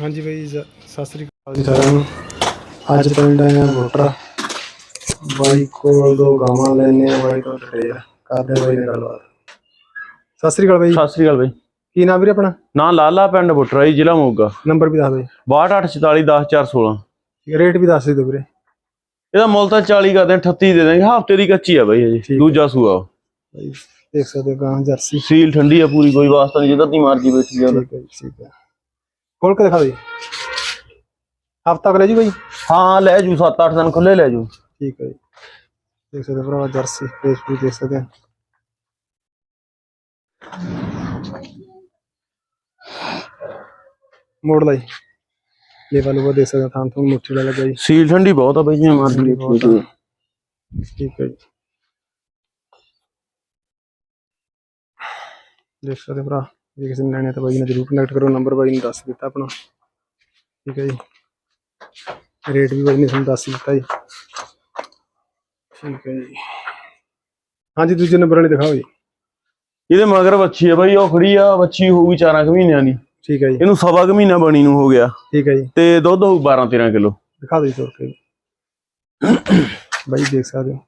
ਹਾਂਜੀ ਬਾਈ ਜ- ਸਤਿ ਸ੍ਰੀ ਅਕਾਲ ਜੀ। ਸਾਰਿਆਂ ਨੂੰ। ਅੱਜ ਪਿੰਡ ਆਇਆ ਮੋਟਰ। ਬਾਈ ਕੋਲ ਦੋ ਗਾਵਾਂ ਲੈਣੇ ਆ ਬਾਈ ਤੋਂ ਟੜੇ ਆ। ਕਰਦੇ ਆ ਬਾਈ ਨਾਲ ਗੱਲਬਾਤ। ਸਤਿ ਸ੍ਰੀ ਅਕਾਲ ਬਾਈ। ਸਤਿ ਸ੍ਰੀ ਅਕਾਲ ਬਈ। ਕੀ ਨਾਮ ਵੀਰੇ ਆਪਣਾ? ਨਾਂ ਲਾਲਾ ਪਿੰਡ ਬੁੱਟਰਾ ਜੀ ਜ਼ਿਲ੍ਹਾ ਮੋਗਾ। ਨੰਬਰ ਵੀ ਦੱਸ ਦਿਓ। 6284410416 ਜੀ ਰੇਟ ਵੀ ਦੱਸ ਦਿਓ ਵੀਰੇ। ਇਹਦਾ ਮੁੱਲ ਤਾਂ 40 ਕਰਦੇ ਆ, 38 ਦੇ ਦੇਣਗੇ ਹਫ਼ਤੇ ਦੀ ਕੱਚੀ ਆ ਬਈ ਠੀਕ ਹਜੇ ਹੈ। ਦੂਜਾ ਸੂਆ ਬਾਈ ਦੇਖ ਸਕਦੇ ਹੋ ਗਾਂ ਜਰਸੀ। ਸੀਲ ਠੰਡੀ ਆ ਪੂਰੀ ਕੋਈ ਵਾਸਤਾ ਨਹੀਂ ਜਿੱਦਾਂ ਦੀ ਮਰਜ਼ੀ ਬੈਠੀ ਠੀਕ ਹੈ ਜੀ ਠੀਕ ਹੈ। ਖੋਲ ਕੇ ਦਿਖਾ ਦਿਓ ਹਫਤਾ ਕਰੇ ਜੀ? ਬਾਈ ਹਾਂ ਲੈ ਜੂ 7-8 ਦਿਨ ਖੁੱਲੇ ਲੈ ਜੂ। ਠੀਕ ਹੈ ਜੀ। ਦੇਖ ਸਕਦੇ ਭਰਾਵਾ ਜਰਸੀ ਫੇਸ ਵੀ ਦੇਖ ਸਕਦੇ ਆ ਮੋੜ ਲਈ ਲੈਵਲ ਉਹ ਦੇਖ ਸਕਦੇ ਹੋ, ਥਾਂ ਮੁੱਠੀ ਵਾਲਾ ਲੱਗਾ ਜੀ। ਸੀਲ ਠੰਡੀ ਬਹੁਤ ਆ ਬਈ ਬਹੁਤ ਆ। ਠੀਕ ਹੈ ਜੀ। ਦੇਖ ਸਕਦੇ ਭਰਾ। ਜੇ ਕਿਸੇ ਨੇ ਲੈਣੇ ਤਾਂ ਬਾਈ ਨਾਲ ਜਰੂਰ ਕਨੈਕਟ ਕਰੋ ਨੰਬਰ ਬਾਈ ਨੇ ਦੱਸ ਦਿੱਤਾ ਆਪਣਾ। ਠੀਕ ਹੈ ਜੀ। ਰੇਟ ਵੀ ਬਾਈ ਨੇ ਤੁਹਾਨੂੰ ਦੱਸ ਹੀ ਦਿੱਤਾ ਜੀ। ਠੀਕ ਹੈ ਜੀ। ਹਾਂਜੀ ਦੂਜੇ ਨੰਬਰ ਵਾਲੇ ਦਿਖਾਓ ਜੀ। ਇਹਦੇ ਮਗਰ ਬੱਚੀ ਆ ਬਈ ਉਹ ਖੜੀ ਆ ਬੱਚੀ ਹੋਊਗੀ 4 ਕੁ ਮਹੀਨਿਆਂ ਦੀ। ਠੀਕ ਹੈ ਜੀ। ਇਹਨੂੰ ਸਵਾ ਕੁ ਮਹੀਨਾ ਬਣੀ ਨੂੰ ਹੋ ਗਿਆ। ਠੀਕ ਹੈ ਜੀ। ਤੇ ਦੁੱਧ ਹੋਊ 12-13 ਕਿਲੋ। ਦਿਖਾ ਦਿਓ ਤੋਰ ਕੇ ਬਾਈ ਦੇਖ ਸਕਦੇ ਹੋ।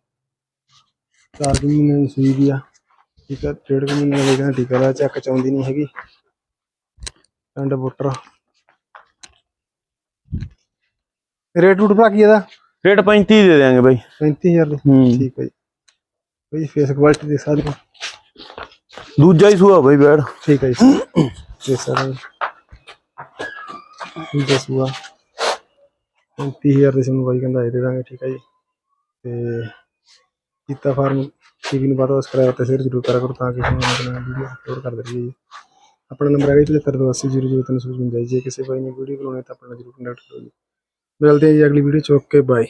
ਚਾਰ ਕੁ ਮਹੀਨੇ ਦੀ ਸੂਈ ਵੀ ਆ। ਠੀਕ ਹੈ ਡੇਢ ਕੁ ਮਹੀਨੇ ਦਾ ਕਹਿੰਦਾ ਟੀਕਾ ਲਾ ਚੱਕ ਚਾਉਂਦੀ ਨਹੀਂ ਹੈਗੀ। ਐਂਡ ਬੁੱਟਰ ਰੇਟ ਰੂਟ ਭਰਾ ਕੀ ਇਹਦਾ? ਰੇਟ 35 ਦੇ ਦੇਾਂਗੇ ਬਈ। 35000 ਦੇ? ਹੂੰ। ਠੀਕ ਹੈ ਜੀ। ਬਈ ਫੇਸ ਕੁਆਲਿਟੀ ਸਕਦੇ ਹੋ ਦੂਜਾ ਹੀ ਸੂਆ ਬਈ ਬੈੜ ਠੀਕ ਹੈ ਜੀ। ਸਕਦੇ ਹੋ ਇਹ ਦਸੂਆ 35000 ਦੇ ਸਾਨੂੰ ਬਾਈ ਕਹਿੰਦਾ ਇਹ ਦੇ ਦਾਂਗੇ ਠੀਕ ਹੈ ਜੀ। ਤੇ ਕੀਤਾ ਫਾਰਮ ਟੀਵੀ ਨੂੰ ਬਾਅਦ ਸਬਸਕ੍ਰਾਈਬ ਤੇ ਸ਼ੇਅਰ ਜ਼ਰੂਰ ਕਰਿਆ ਕਰੋ ਤਾਂ ਕਿ ਤੁਹਾਨੂੰ ਆਪਣਾ ਵੀਡੀਓ ਅਪਲੋਡ ਕਰ ਦਈਏ ਜੀ। ਆਪਣਾ ਨੰਬਰ ਹੈਗਾ 7582000355 ਜੇ। ਕਿਸੇ ਬਾਈ ਨੇ ਵੀਡੀਓ ਬਣਾਉਣੀ ਤਾਂ ਆਪਣਾ ਜ਼ਰੂਰ ਕੰਟੈਕਟ ਕਰੋ ਜੀ। ਮਿਲਦੇ ਹਾਂ ਜੀ ਅਗਲੀ ਵੀਡੀਓ ਚ ਓਕੇ ਬਾਏ